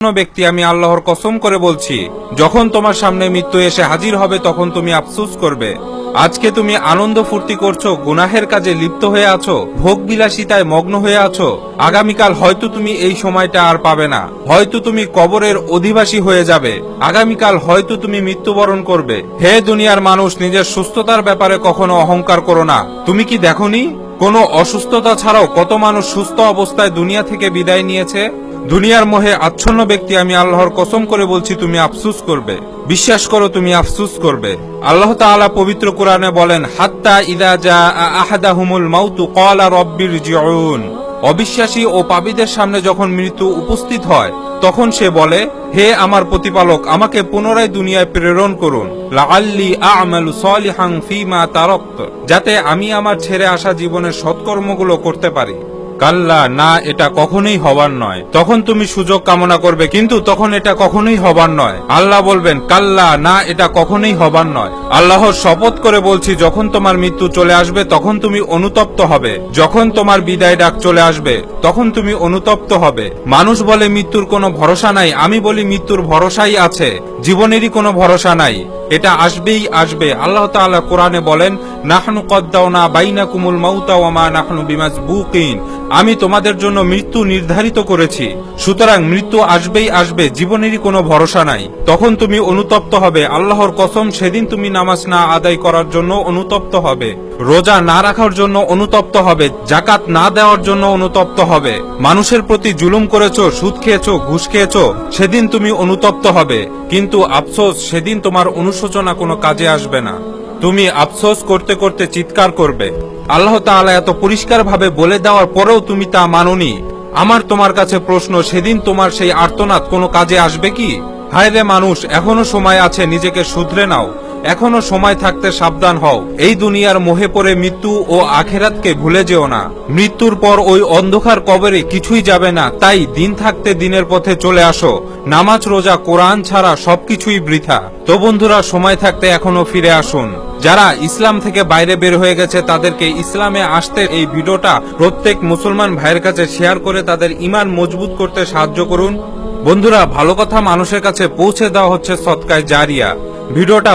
কোনো ব্যক্তি আমি আল্লাহর কসম করে বলছি, যখন তোমার সামনে মৃত্যু এসে হাজির হবে তখন তুমি আফসোস করবে। আজকে তুমি আনন্দ ফুর্তি করছ, গুনাহের কাজে লিপ্ত হয়ে আছো, ভোগ বিলাসিতায় মগ্ন হয়ে আছো, আগামীকাল হয়তো তুমি এই সময়টা আর পাবে না, হয়তো তুমি কবরের অধিবাসী হয়ে যাবে, আগামীকাল হয়তো তুমি মৃত্যুবরণ করবে। হে দুনিয়ার মানুষ, নিজের সুস্থতার ব্যাপারে কখনো অহংকার করো না। তুমি কি দেখনি? কোনো অসুস্থতা ছাড়াও কত মানুষ সুস্থ অবস্থায় দুনিয়া থেকে বিদায় নিয়েছে? দুনিয়ার মোহে আচ্ছন্ন ব্যক্তি আমি আল্লাহর কসম করে বলছি, তুমি আফসুস করবে। বিশ্বাস করো, তুমি আফসুস করবে। আল্লাহ তাআলা পবিত্র কোরআনে বলেন, হাত্তা ইদা জা আহাদাহুমুল মাউতু, ক্বালা রব্বির জিউন। অবিশ্বাসী ও পাপীদের সামনে যখন মৃত্যু উপস্থিত হয়, তখন সে বলে, হে আমার প্রতিপালক, আমাকে পুনরায় দুনিয়ায় প্রেরণ করুন। লাআল্লি আ'মালু সলিহান ফীমা তারাক্ত। যাতে আমি আমার ছেড়ে আসা জীবনের সৎকর্মগুলো করতে পারি। কাল্লা, না, এটা কখনোই হবার নয়। তখন তুমি সুযোগ কামনা করবে, কিন্তু তখন এটা কখনোই হবার নয়। আল্লাহ বলবেন, কাল্লা, না, এটা কখনোই হবার নয়। আল্লাহর শপথ করে বলছি, যখন তোমার মৃত্যু চলে আসবে, তখন তুমি অনুতপ্ত হবে। যখন তোমার বিদায় ডাক চলে আসবে, তখন তুমি অনুতপ্ত হবে। মানুষ বলে, মৃত্যুর কোনো ভরসা নাই। আমি বলি, মৃত্যুর ভরসাই আছে। জীবনেরই কোনো ভরসা নাই। এটা আসবেই আসবে। আল্লাহ তাআলা কোরআনে বলেন, নাহনু কদ্দাওনা বাইনাকুমুল মাউতা ওয়া মা নাহনু বিমাজবুকিন। আমি তোমাদের জন্য মৃত্যু নির্ধারিত করেছি, সুতরাং মৃত্যু আসবেই আসবে, জীবনেরই কোনো ভরসা নাই। তখন তুমি অনুতপ্ত হবে, আল্লাহর কসম, সেদিন তুমি নামাজ না আদায় করার জন্য অনুতপ্ত হবে। রোজা না রাখার জন্য অনুতপ্ত হবে জাকাত না দেওয়ার জন্য অনুতপ্ত হবে। মানুষের প্রতি জুলুম করেছ, সুদ খেয়েছো, ঘুষ খেয়েছো, সেদিন তুমি অনুতপ্ত হবে। কিন্তু আফসোস, সেদিন তোমার অনুশোচনা কোনো কাজে আসবে না। তুমি আফসোস করতে করতে চিৎকার করবে। আল্লাহ তাআলা এত পরিষ্কারভাবে বলে দেওয়ার পরেও তুমি তা মাননি। আমার তোমার কাছে প্রশ্ন, সেদিন তোমার সেই আর্তনাদ কোনো কাজে আসবে কি? হায় রে মানুষ, এখনও সময় আছে, নিজেকে শুধরে নাও। এখনও সময় থাকতে সাবধান হও। এই দুনিয়ার মোহে পড়ে মৃত্যু ও আখেরাতকে ভুলে যেও না। মৃত্যুর পর ওই অন্ধকার কবরে কিছুই যাবে না, তাই দিন থাকতে দিনের পথে চলে আসো। নামাজ, রোজা, কোরআন ছাড়া সবকিছুই বৃথা। তো বন্ধুরা, সময় থাকতে এখনও ফিরে আসুন। যারা ইসলাম থেকে বাইরে বের হয়ে গেছে, তাদেরকে ইসলামে আসতে এই ভিডিওটা প্রত্যেক মুসলমান ভাইয়ের কাছে শেয়ার করে তাদের ইমান মজবুত করতে সাহায্য করুন। বন্ধুরা, ভালো কথা মানুষের কাছে পৌঁছে দেওয়া হচ্ছে সৎকায় জারিয়া। ভিডিওটা